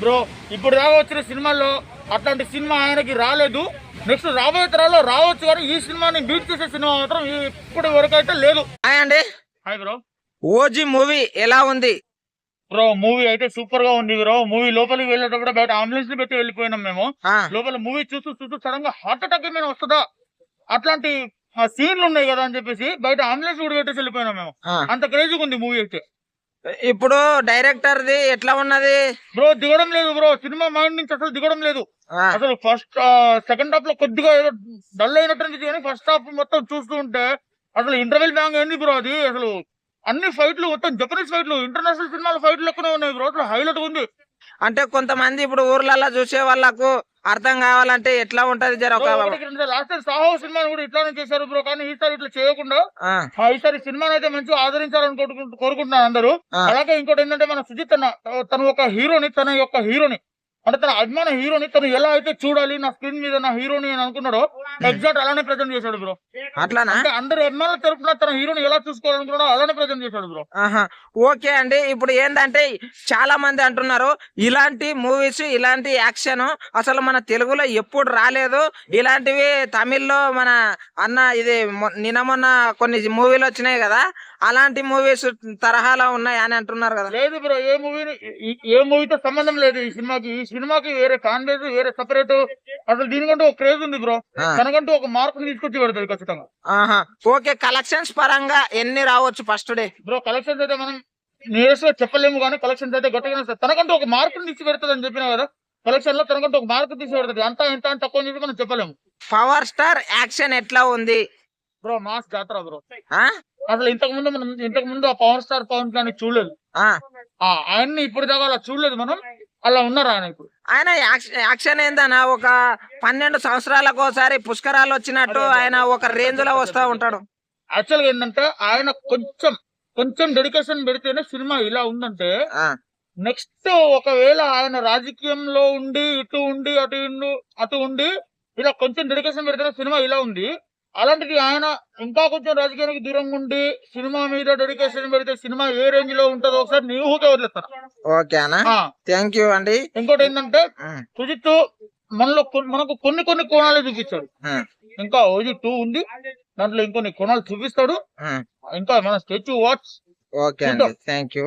Bro ఇప్పుడు దాకా వచ్చిన సినిమాల్లో అట్లాంటి సినిమా ఆయనకి రాలేదు. నెక్స్ట్ రాబోయే తరాల్లో రావచ్చు కానీ ఈ సినిమాని బీట్ చేసే సినిమా మాత్రం ఇప్పటి వరకు అయితే లేదు. హాయ్ అండి. హాయ్ బ్రో ఓజీ మూవీ ఎలా ఉంది? బ్రో మూవీ అయితే సూపర్గా ఉంది బ్రో మూవీ లోపలికి వెళ్ళేటప్పుడు బయట అంబులెన్స్ పెట్టి వెళ్ళిపోయినాం మేము. లోపల మూవీ చూస్తూ చూస్తూ సడన్గా హార్ట్ అటాక్ ఏమైనా వస్తుందా? అట్లాంటి సీన్లు ఉన్నాయి కదా అని చెప్పేసి బయట అంబులెన్స్ కూడా పెట్టేసి వెళ్ళిపోయినాం మేము. అంత క్రేజీగా ఉంది మూవీ అయితే. ఇప్పుడు డైరెక్టర్ ది ఎట్లా ఉన్నది? బ్రో దిగడం లేదు బ్రో. సినిమా మైండ్ నుంచి అసలు దిగడం లేదు. అసలు ఫస్ట్ సెకండ్ హాఫ్లో కొద్దిగా ఏదో డల్ అయినట్టు కానీ ఫస్ట్ హాఫ్ మొత్తం చూస్తూ ఉంటే అసలు ఇంటర్వెల్ బ్యాంగ్ ఏంది బ్రో అది? అసలు అన్ని ఫైట్లు మొత్తం జపనీస్ ఫైట్లు ఇంటర్నేషనల్ సినిమాల ఫైట్లు లెక్కనే ఉన్నాయి బ్రో. అసలు హైలైట్ ఉంది. అంటే కొంతమంది ఇప్పుడు ఊర్లలో చూసే వాళ్ళకు అర్థం కావాలంటే ఎట్లా ఉంటది జర ఒక లాస్ట్ టైం సాహో సినిమాని కూడా ఇట్లానే చేశారు బ్రో కానీ ఈసారి ఇట్లా చేయకుండా ఈసారి సినిమాని అయితే మంచిగా ఆదరించాలని కోరుకుంటు- కోరుకుంటున్నాను అందరూ. అలాగే ఇంకోటి ఏంటంటే మన సుజిత్ అన్న తన ఒక హీరోని తన యొక్క హీరోని అంటే తన అభిమాన హీరోని తను ఎలా అయితే చూడాలి నా స్క్రీన్ మీద నా హీరోని అని అనుకున్నాడో ఎగ్జాక్ట్ అలానే ప్రజెంట్ చేశాడు బ్రో. అట్లానా? అంటే అందరు అభిమానుల తరపున తన హీరోని ఎలా చూసుకోవాలనుకున్నాడో అలానే ప్రజెంట్ చేశాడు బ్రో. ఓకే అండి. ఇప్పుడు ఏంటంటే చాలా మంది అంటున్నారు ఇలాంటి మూవీస్ ఇలాంటి యాక్షన్ అసలు మన తెలుగులో ఎప్పుడు రాలేదు. ఇలాంటివి తమిళ్ళో మన అన్న ఇది నిన్న మొన్న కొన్ని మూవీలు వచ్చినాయి కదా అలాంటి మూవీస్ తరహాలో ఉన్నాయి అని అంటున్నారు కదా. లేదు బ్రో ఏ మూవీని ఏ మూవీతో సంబంధం లేదు ఈ సినిమాకి సినిమాకి వేరే బేస్ వేరే సెపరేట్. అసలు దీనికంటూ ఒక క్రేజ్ ఉంది బ్రో. తనకంటూ ఒక మార్క్ తీసుకొచ్చి పెడతాది ఖచ్చితంగా. ఆహా. ఓకే కలెక్షన్స్ పరంగా ఎన్ని రావచ్చు ఫస్ట్ డే? బ్రో కలెక్షన్స్ అయితే మనం నియరెస్ట్గా చెప్పలేము కానీ కలెక్షన్స్ అయితే గట్టిగా. తనకంటూ ఒక మార్క్ తీసి పెడుతుంది అని చెప్పినా కదా కలెక్షన్లో తనకంటూ ఒక మార్క్ తీసి పెడుతుంది అంతా ఇంత అని తక్కువ చెప్పి మనం చెప్పలేము. పవర్ స్టార్ యాక్షన్ ఎట్లా ఉంది? Bro mass Jathara bro. అసలు ఇంతకు ముందు మనం ఇంతకు ముందు ఆ పవర్ స్టార్ పవన్ కళ్యాణ్ చూడలేదు. ఆయన్ని ఇప్పుడు దాకా అలా చూడలేదు మనం. అలా ఉన్నారు ఆయన ఇప్పుడు? ఆయన యాక్షన్ ఏందన్నా ఒక పన్నెండు సంవత్సరాలకు ఒకసారి పుష్కరాలు వచ్చినట్టు ఆయన ఒక రేంజ్లో వస్తా ఉంటాడు. యాక్చువల్గా ఏంటంటే ఆయన కొంచెం కొంచెం డెడికేషన్ పెడితేనే సినిమా ఇలా ఉందంటే ఆ, నెక్స్ట్ ఒకవేళ ఆయన రాజకీయంలో ఉండి ఇటు ఉండి అటు ఉండి అటు ఉండి ఇలా కొంచెం డెడికేషన్ పెడితేనే సినిమా ఇలా ఉంది. అలాంటిది ఆయన ఇంకా కొంచెం రాజకీయానికి దూరంగా ఉండి సినిమా మీద డెడికేషన్ పెడితే సినిమా ఏ రేంజ్లో ఉంటుందో ఒకసారి నీ ఊహకే వదిలేస్తాను. థ్యాంక్ యూ అండి. ఇంకోటి ఏంటంటే సుజిత్ మనలో మనకు కొన్ని కొన్ని కోణాలే చూపించాడు ఇంకా ఓజీ టూ ఉంది. దాంట్లో ఇంకొన్ని కోణాలు చూపిస్తాడు. ఇంకా మన స్టాచ్యూ వాచ్ ఓకే అండి. Thank you